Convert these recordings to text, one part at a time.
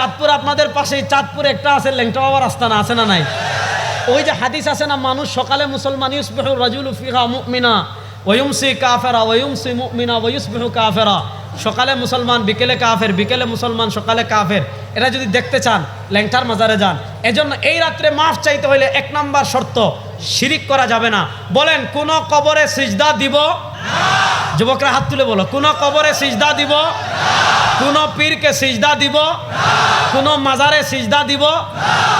চাঁদপুর আপনাদের পাশেই, চাঁদপুর একটা আছে লেংটা বাবার আস্তানা, আছে না নাই? ওই যে হাদিস আছে না, মানুষ সকালে মুসলমান, ইউসবিহু রাজুল ফিহা মুমিনা, ওয়ুমসি কাফেরা, ওয়ুমসি মুমিনা, ওয়ুসবিহু কাফেরা। সকালে মুসলমান, বিকেলে কাফের, বিকেলে মুসলমান, সকালে কাফের। এটা যদি দেখতে চান, ল্যাংটার মাজারে যান। এজন্য এই রাত্রে মাফ চাইতে হইলে এক নাম্বার শর্ত, শিরিক করা যাবে না। বলেন, কোন কবরে সিজদা দিব? যুবকরা হাত তুলে বলো, কোন কবরে সিজদা দিব? কোন পীরকে সিজদা দিব? কোন মাজারে সিজদা দিব?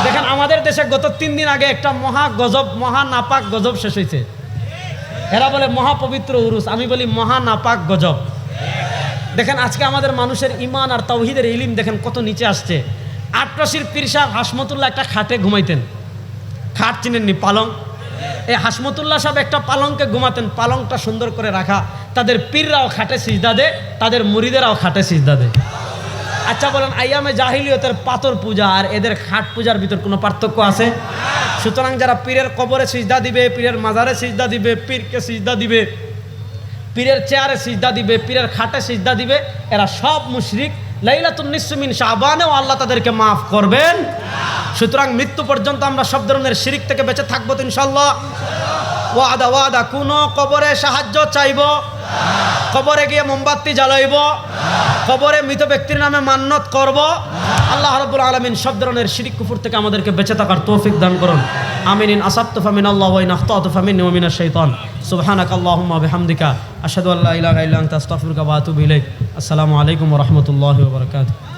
দেখেন, আমাদের দেশে গত তিন দিন আগে একটা মহা গজব, মহা নাপাক গজব শেষ হয়েছে। এরা বলে মহাপবিত্র উরুস, আমি বলি মহা নাপাক গজব। দেখেন, আজকে আমাদের মানুষের ইমান আর তৌহিদের ইলিম দেখেন কত নিচে আসছে। আটরশির পীর সাহেব হাসমতুল্লাহ একটা খাটে ঘুমাইতেন। খাট চিনেননি, পালং। এই হাসমতুল্লাহ সাহেব একটা পালংকে ঘুমাতেন, পালংটা সুন্দর করে রাখা। তাদের পীররাও খাটে সিজদা দে তাদের মুরিদেরাও খাটে সিজদা দে আচ্ছা বলেন, আইয়ামে জাহিলিয়তের পাথর পূজা আর এদের খাট পূজার ভিতর কোনো পার্থক্য আছে? সুতরাং যারা পীরের কবরে সিজদা দিবে, পীরের মাজারে সিজদা দিবে, পীরকে সিজদা দিবে, পীরের চেয়ারে সিজদা দিবে, পীরের খাটে সিজদা দিবে, এরা সব মুশরিক। লাইলাতুন নিসমিন শাহবানেও আল্লাহ তাদেরকে মাফ করবেন। সুতরাং মৃত্যু পর্যন্ত আমরা সব ধরনের শিরিক থেকে বেঁচে থাকব ইনশাল্লাহ ওয়াদা ওয়াদা, কোনো কবরে সাহায্য চাইব। কবরে গিয়ে মোমবাতি জ্বালাইব। কবরে মৃত ব্যক্তির নামে মান্যত করব। আল্লাহ রব্বুল আলমিন সব ধরনের শিরিক কুফুর থেকে আমাদেরকে বেঁচে থাকার তৌফিক দান করুন। আমিন। ইন আসাত্তু ফামিন আল্লাহ ওয়াইন আখতাতু ফামিন ওয়া মিনাশ শাইতান। সুবহানাক আল্লাহুম্মা বিহামদিকা। আশহাদু আল্লা ইলাহা ইল্লা আনতা, আস্তাগফিরুকা ওয়া আতুবু ইলাইক। আসসালামু আলাইকুম ওয়া রাহমাতুল্লাহি ওয়া বারাকাতুহু।